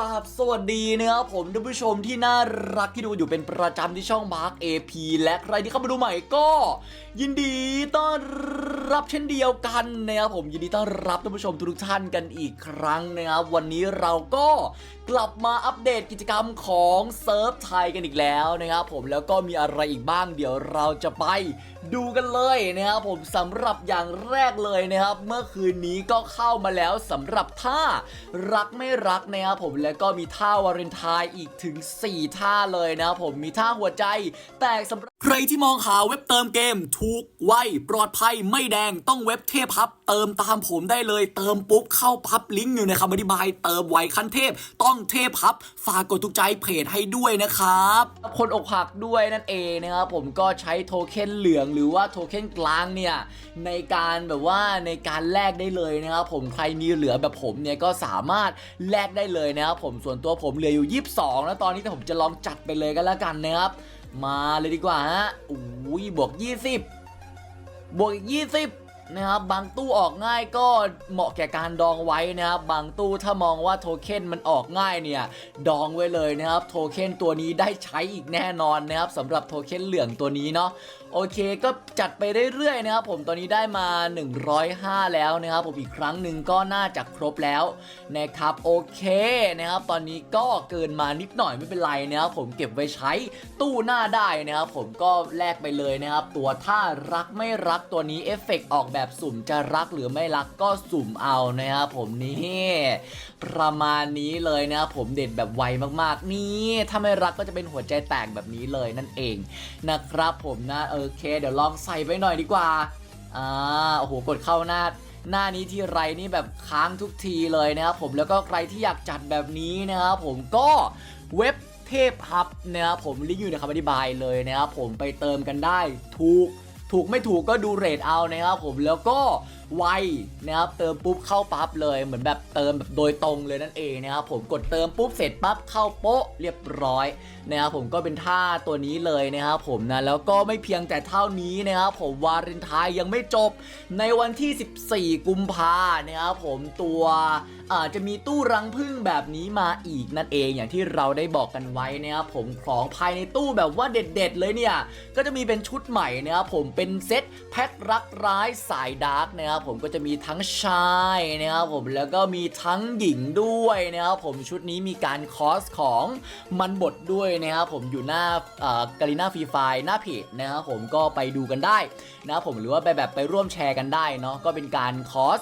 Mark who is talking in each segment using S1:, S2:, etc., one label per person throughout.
S1: ราบสวัสดีนะครับผมท่านผู้ชมที่น่ารักที่ดูอยู่เป็นประจำที่ช่อง Mark AP และใครที่เข้ามาดูใหม่ก็ ยินดีต้อน รับเช่นเดียวกันนะครับผมยินดีต้อนรับท่านผู้ชมทุกท่านกันอีกครั้งนะครับวันนี้เราก็กลับมาอัปเดตกิจกรรมของเซิร์ฟไทยกันอีกแล้วนะครับผมแล้วก็มีอะไรอีกบ้างเดี๋ยวเราจะไปดูกันเลยนะครับผมสำหรับอย่างแรกเลยนะครับ เมื่อคืนนี้ก็เข้ามาแล้วสำหรับท่ารักไม่รักนะครับผมแล้วก็มีท่าวาเลนไทน์อีกถึง 4 ท่าเลยนะครับผมมีท่าหัวใจ แตกสำหรับ ใครที่มองหาเว็บเติมเกม ถูกไวปลอดภัยไม่แดงต้องเว็บเทพพับ เติมตามผมได้เลย เติมปุ๊บเข้าพับลิงก์อยู่ในคำอธิบาย เติมไวขั้นเทพ ต้องเทพพับ ฝากกดถูกใจเพจให้ด้วยนะครับ คนอกหักด้วยนั่นเองนะครับผมก็ใช้โทเค็นเหลืองหรือว่าโทเค็นกลางเนี่ย ในการแบบว่าในการแลกได้เลยนะครับผมใครมีเหลือแบบผมเนี่ยก็สามารถแลกได้เลยนะครับผมส่วนตัวผมเหลืออยู่ 22 แล้วตอนนี้แต่ผมจะลองจัดไปเลยกันแล้วกันนะครับ มาเลยดีกว่าฮะอุ้ยบวก 20 บวกอีก 20 นะครับ บางตู้ออกง่ายก็เหมาะแก่การดองไว้นะครับ บางตู้ถ้ามองว่าโทเค็นมันออกง่ายเนี่ย ดองไว้เลยนะครับ โทเค็นตัวนี้ได้ใช้อีกแน่นอนนะครับสำหรับโทเค็นเหลืองตัวนี้เนาะ โอเคก็จัดไปเรื่อยๆนะครับผมตอนนี้ได้มา 105 แล้วนะครับผมอีกครั้งหนึ่งก็น่าจะครบแล้วนะครับโอเคนะครับตอนนี้ก็เกินมานิดหน่อยไม่เป็นไรนะครับผมเก็บไว้ใช้ตู้หน้าได้นะครับผมก็แลกไปเลยนะครับตัวท่ารักไม่รักตัวนี้เอฟเฟกต์ออกแบบสุ่มจะรักหรือไม่รักก็สุ่มเอานะครับผมนี่ประมาณนี้เลยนะครับผมเด็ดแบบไวมากๆนี่ถ้าไม่รักก็จะเป็นหัวใจแตกแบบนี้เลยนั่นเองนะครับผมนะโออเค เดี๋ยวลองใส่ไปหน่อยดีกว่าอ่าโอ้โหกดเข้าหน้าหน้านี้ที่ไรนี่แบบค้างทุกทีเลยนะครับผมแล้วก็ใครที่อยากจัดแบบนี้นะครับผมก็เว็บเทพฮับนะครับผมลิงก์อยู่ในคำอธิบายเลยนะครับผมไปเติมกันได้ถูก ถูกไม่ถูกก็ดูเรทเอานะครับผมแล้วก็ ไวนะครับเติมปุ๊บเข้าปั๊บเลยเหมือนแบบเติมแบบโดยตรงเลยนั่นเองนะครับผมกดเติมปุ๊บเสร็จปั๊บเข้าโป๊ะเรียบร้อยนะครับผมก็เป็นท่าตัวนี้เลยนะครับผมนะแล้วก็ไม่เพียงแต่เท่านี้นะครับผมวาเลนไทน์ยังไม่จบในวันที่ 14 กุมภานะครับผมตัวอาจจะมีตู้รังผึ้งแบบนี้มาอีกนั่นเองอย่างที่เราได้บอกกันไว้นะครับผมของภายในตู้แบบว่าเด็ด ๆ เลยเนี่ยก็จะมีเป็นชุดใหม่นะครับผมเป็นเซตแพ็ครักร้ายสายดาร์กนะครับผมก็จะมีทั้งชายนะครับผมแล้วก็มีทั้งหญิงด้วยนะครับผมชุดนี้มีการคอสของมันบดด้วยนะครับผมอยู่หน้าการีนาฟรีไฟหน้าเพจนะครับผมก็ไปดูกันได้นะครับผมหรือว่าไปแบบไปร่วมแชร์กันได้เนาะก็เป็นการคอส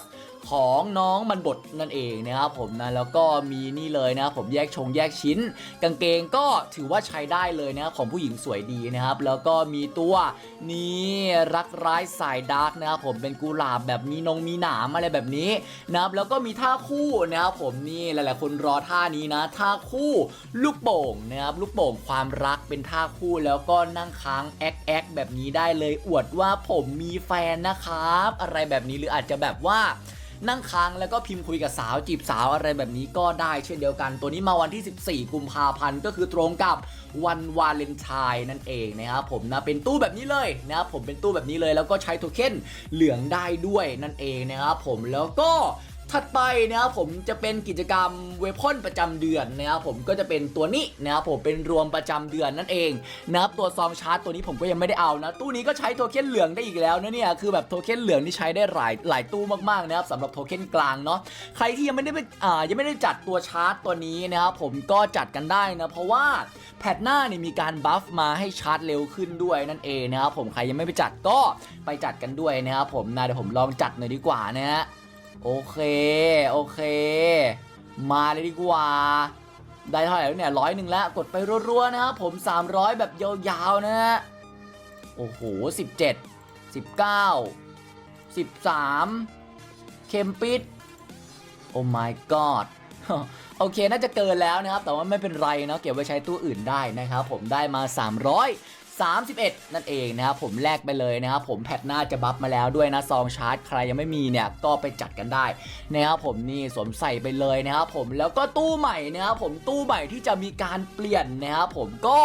S1: ของน้องมันบดนั่นเองนะครับผมนะแล้วก็มีนี่เลยนะครับผมแยกชงแยกชิ้น กางเกงก็ถือว่าใช้ได้เลยนะครับของผู้หญิงสวยดีนะครับ แล้วก็มีตัวนี้รักร้ายสายดาร์กนะครับผมเป็นกุหลาบแบบมีนงมีหนามอะไรแบบนี้นะครับแล้วก็มีท่าคู่นะครับผมนี่หลายๆคนรอท่านี้นะ ท่าคู่ลูกโป่งนะครับลูกโป่งความรักเป็นท่าคู่แล้วก็นั่งค้างแอ๊กแอ๊กแบบนี้ได้เลยอวดว่าผมมีแฟนนะครับ อะไรแบบนี้หรืออาจจะแบบว่า นั่งค้างแล้วก็พิมพ์คุยกับสาวจีบสาวอะไรแบบนี้ก็ได้เช่นเดียวกัน ตัวนี้มาวันที่ 14 กุมภาพันธ์ก็คือตรงกับวันวาเลนไทน์นั่นเองนะครับผมนะเป็นตู้แบบนี้เลยนะครับผมเป็นตู้แบบนี้เลยแล้วก็ใช้โทเค็นเหลืองได้ด้วยนั่นเองนะครับผมแล้วก็ ถัดไปนะครับผมจะเป็นกิจกรรมเวพอนประจำเดือนนะครับผมก็จะเป็นตัวนี้นะครับผมเป็นรวมประจำเดือนนั่นเองนะครับตัวซองชาร์จตัวนี้ผมก็ยังไม่ได้เอานะ ตู้นี้ก็ใช้โทเค็นเหลืองได้อีกแล้วนะเนี่ยคือแบบโทเค็นเหลืองนี่ใช้ได้หลายหลายตู้มากๆนะครับสำหรับโทเค็นกลางเนาะใครที่ยังไม่ได้ไปอ่ายังไม่ได้จัดตัวชาร์จตัวนี้นะครับผมก็จัดกันได้นะเพราะว่าแพทหน้านี่มีการบัฟมาให้ชาร์จเร็วขึ้นด้วยนั่นเองนะครับผมใครยังไม่ไปจัดก็ไปจัดกันด้วยนะครับผมนะเดี๋ยวผมลองจัดหน่อยดีกว่านะฮะ โอเค โอเค มาเลยดีกว่า ได้เท่าไหร่แล้วเนี่ยร้อยหนึ่งแล้ว กดไปรัวๆนะครับผม 300 แบบยาวๆนะฮะ โอ้โห 17 19 13เคมปิด โอ้ my god โอเค น่าจะเกินแล้วนะครับ แต่ว่าไม่เป็นไรเนาะ เก็บไว้ใช้ตู้อื่นได้นะครับ ผมได้มา 300 31 นั่นเองนะครับผมแลกไปเลยนะครับผมแพทหน้าจะบัฟมาแล้วด้วยนะซองชาร์จใครยังไม่มีเนี่ยก็ไปจัดกันได้นะครับผมนี่สวมใส่ไปเลยนะครับผมแล้วก็ตู้ใหม่นะครับผมตู้ใหม่ที่จะมีการเปลี่ยนนะครับผมก็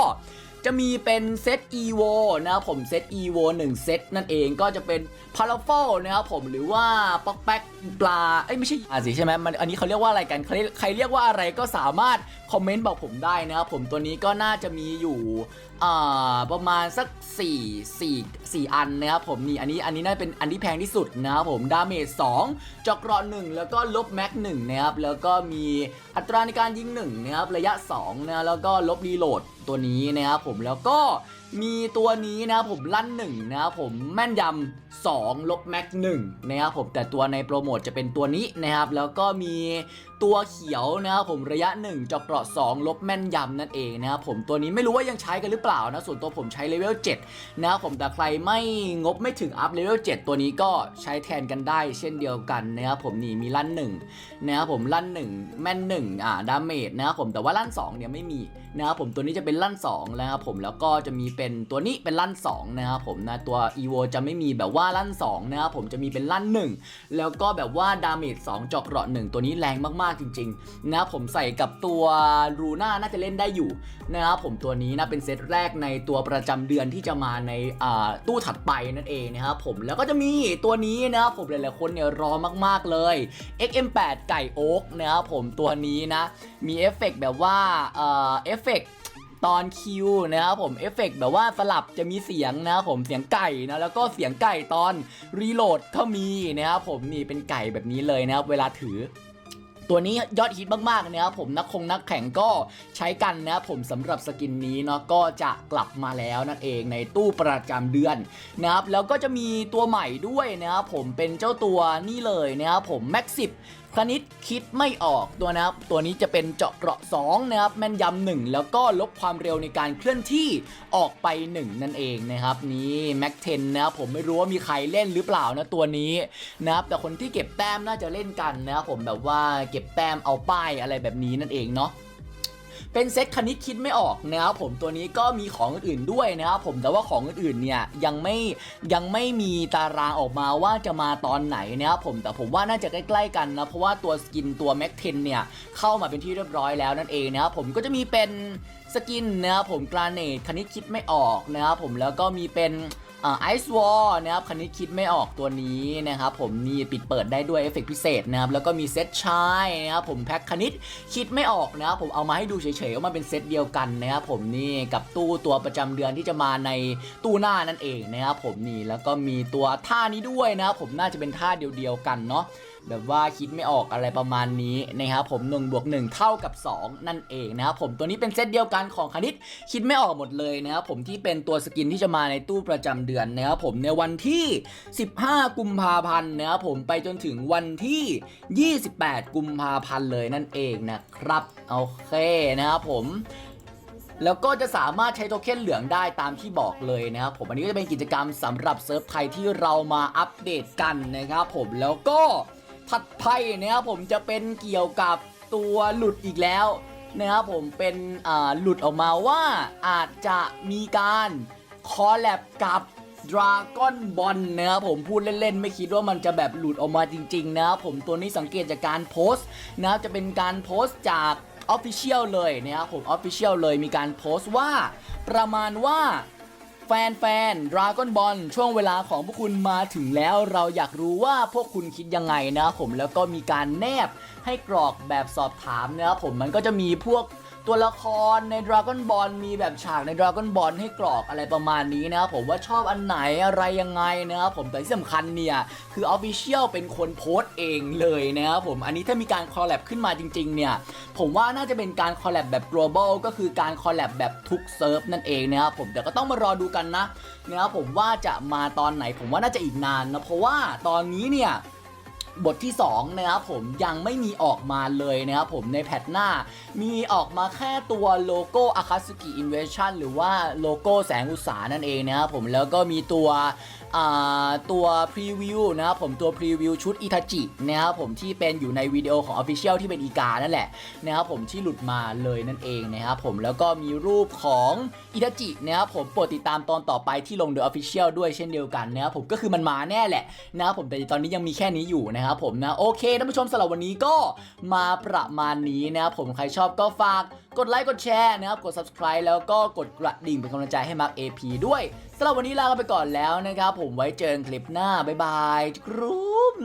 S1: จะมีเป็นเซต EVO นะครับผมเซต EVO 1 เซตนั่นเองก็จะเป็นพาราโฟนะครับผมหรือว่าป๊อกแป๊ก ปลาเอ้ยไม่ใช่อาสิใช่ไหมมันอันนี้เขาเรียกว่าอะไรกันใครใครเรียกว่าอะไรก็สามารถคอมเมนต์บอกผมได้นะครับผมตัวนี้ก็น่าจะมีอยู่ประมาณสัก 4 4 4 อันนะครับผมนี่อันนี้อันนี้น่าเป็นอันที่แพงที่สุดนะครับผมดาเมจ2จอกเกราะ1แล้วก็ลบแม็ก1นะครับแล้วก็มีอัตราในการยิง1นะครับระยะ2นะแล้วก็ลบรีโหลดตัวนี้นะครับผมแล้วก็มีตัวนี้นะครับผมลั่น1นะครับผมแม่นยำ2ลบแม็ก1นะครับผมแต่ตัวในโปรโมทจะเป็นตัวนี้นะครับ แล้วก็มี ตัวเขียวนะครับผมระยะ 1จอกเกราะ2ลบแม่นยำนั่นเองนะครับผมตัวนี้ไม่รู้ว่ายังใช้กันหรือเปล่านะส่วนตัวผมใช้เลเวล7นะครับผมแต่ใครไม่งบไม่ถึงอัพเลเวล7ตัวนี้ก็ใช้แทนกันได้ เช่นเดียวกันนะครับผมนี่มีลั่น1นะครับผมลั่น 1 แม่น1อ่าดาเมจนะครับผมแต่ว่าลั่น2เนี่ยไม่มีนะครับผมตัวนี้จะเป็นลั่น2นะครับผมแล้วก็จะมีเป็นตัวนี้เป็นลั่น2นะครับผมนะตัว EVO จะไม่มีแบบว่าลั่น2นะครับผมจะมีเป็นลั่น 1 แล้วก็แบบว่าดาเมจ2จอกเกราะ1ตัวนี้แรงมากๆจริงๆนะผมใส่กับตัวรูน่าน่าจะเล่นได้อยู่นะครับผมตัวนี้นะเป็นเซตแรกในตัวประจำเดือนที่จะมาในอ่าตู้ถัดไปนั่นเองนะครับผมแล้วก็จะมีตัวนี้นะครับผมหลายๆคนเนี่ยรอมากๆเลย XM8 ไก่โอ๊กนะครับผมตัวนี้นะมีเอฟเฟกต์แบบว่าเอ่อเอฟเฟกต์ตอนคิวนะครับผมเอฟเฟกต์แบบว่าสลับจะมีเสียงนะครับผมเสียงไก่นะแล้วก็เสียงไก่ตอนรีโหลดก็มีนะครับผมนี่เป็นไก่แบบนี้เลยนะครับเวลาถือ ตัวนี้ยอดฮิตมากๆนะครับผมนักคงนักแข่งก็ใช้กันนะครับผมสำหรับสกินนี้เนาะก็จะกลับมาแล้วนั่นเองในตู้ประจำเดือนนะครับแล้วก็จะมีตัวใหม่ด้วยนะครับผมเป็นเจ้าตัวนี่เลยนะครับผมแม็กซิ คณิตคิดไม่ออกตัวนะครับ ตัวนี้จะเป็นเจาะเกราะ2นะครับแม่นยำ1แล้วก็ลบความเร็วในการเคลื่อนที่ออกไป 1 นั่นเองนะครับ นี่แม็กเทนนะครับผมไม่รู้ว่ามีใครเล่นหรือเปล่านะตัวนี้นะครับแต่คนที่เก็บแต้มน่าจะเล่นกันนะครับผมแบบว่าเก็บแต้มเอาป้ายอะไรแบบนี้นั่นเองเนาะ เป็นเซตคณิตคิดไม่ออกนะครับผมตัวนี้ก็มีของอื่นๆด้วยนะครับผมแต่ว่าของอื่นๆเนี่ยยังไม่ยังไม่มีตารางออกมาว่าจะมาตอนไหนนะครับผมแต่ผมว่าน่าจะใกล้ ๆ กันนะเพราะว่าตัวสกินตัวแม็กเทนเนี่ยเข้ามาเป็นที่เรียบร้อยแล้วนั่นเองนะครับผมก็จะมีเป็นสกินนะครับผมกราเนตคณิตคิดไม่ออกนะครับผมแล้วก็มีเป็น ไอซ์วอลนะครับคณิตคิดไม่ออกตัวนี้นะครับผมนี่ปิดเปิดได้ด้วยเอฟเฟกต์พิเศษนะครับแล้วก็มีเซตชายนะครับผมแพ็คคณิตคิดไม่ออกนะครับผมเอามาให้ดูเฉยๆว่ามันเป็นเซตเดียวกันนะครับผมนี่กับตู้ตัวประจำเดือนที่จะมาในตู้หน้านั่นเองนะครับผมนี่แล้วก็มีตัวท่านี้ด้วยนะครับผมน่าจะเป็นท่าเดียวๆกันเนาะ แบบว่าคิดไม่ออกอะไรประมาณนี้นะครับผม1บวก1เท่ากับ 2 นั่นเองนะครับผมตัวนี้เป็นเซตเดียวกันของคณิตคิดไม่ออกหมดเลยนะครับผมที่เป็นตัวสกินที่จะมาในตู้ประจำเดือนนะครับผมในวันที่ 15 กุมภาพันธ์นะครับผมไปจนถึงวันที่ 28 กุมภาพันธ์เลยนั่นเองนะครับโอเคนะครับผมแล้วก็จะสามารถใช้โทเค็นเหลืองได้ตามที่บอกเลยนะครับผมอันนี้ก็จะเป็นกิจกรรมสำหรับเซิร์ฟไทยที่เรามาอัปเดตกันนะครับผมแล้วก็ ถัดไปนะครับผมจะเป็นเกี่ยวกับตัวหลุดอีกแล้วนะครับผมเป็นหลุดออกมาว่าอาจจะมีการคอลแลบกับ Dragon Ball นะครับผมพูดเล่นๆ ไม่คิดว่ามันจะแบบหลุดออกมาจริงๆนะครับผมตัวนี้สังเกตจากการโพสต์นะครับจะเป็นการโพสต์จาก Official เลยนะครับผม Official เลยมีการโพสต์ว่า ประมาณว่า ฟนๆ Dragon Ball ช่วงเวลาของพวกคุณมาถึงแล้วเราอยากรู้ว่าพวกคุณคิดยังไงนะผมแล้วก็มีการแนบให้กรอกแบบสอบถามนะครับผมมันก็จะมีพวก ตัวละครใน Dragon Ball มีแบบฉากใน Dragon Ball ให้กรอกอะไรประมาณนี้นะครับผมว่าชอบอันไหนอะไรยังไงนะครับผมแต่ที่สำคัญเนี่ยคือ Official เป็นคนโพสต์เองเลยนะครับผมอันนี้ถ้ามีการคอลแลบขึ้นมาจริงๆเนี่ยผมว่าน่าจะเป็นการคอลแลบแบบ global ก็คือการคอลแลบแบบทุกเซิร์ฟนั่นเองนะครับผมเดี๋ยวก็ต้องมารอดูกันนะนะครับผมว่าจะมาตอนไหนผมว่าน่าจะอีกนานนะเพราะว่าตอนนี้เนี่ย บทที่ 2 นะครับผมยังไม่มีออกมาเลยนะครับผมในแพทหน้า มีออกมาแค่ตัวโลโก้อาคาสุกิอินเวชั่นหรือว่าโลโก้แสงอุตสานั่นเองนะครับผมแล้วก็มีตัว ตัวพรีวิวนะครับผมตัวพรีวิวชุดอิทาจินะครับผมที่เป็นอยู่ในวิดีโอของ Official ที่เป็นอีกานั่นแหละนะครับผมที่หลุดมาเลยนั่นเองนะครับผมแล้วก็มีรูปของอิทาจินะครับผมโปรดติดตามตอนต่อไปที่ลง The Official ด้วยเช่นเดียวกันนะครับผมก็คือมันมาแน่แหละนะครับผมแต่ตอนนี้ยังมีแค่นี้อยู่นะครับผมนะโอเคท่านผู้ชมสำหรับวันนี้ก็มาประมาณนี้นะครับผมใครชอบก็ฝาก กดไลค์กดแชร์นะครับกด subscribe แล้วก็กดกระดิ่งเป็นกำลังใจให้มาร์ก AP ด้วยสำหรับวันนี้ลาไปก่อนแล้วนะครับ ผมไว้เจอกันคลิปหน้าบ๊ายบายกรุ๊ป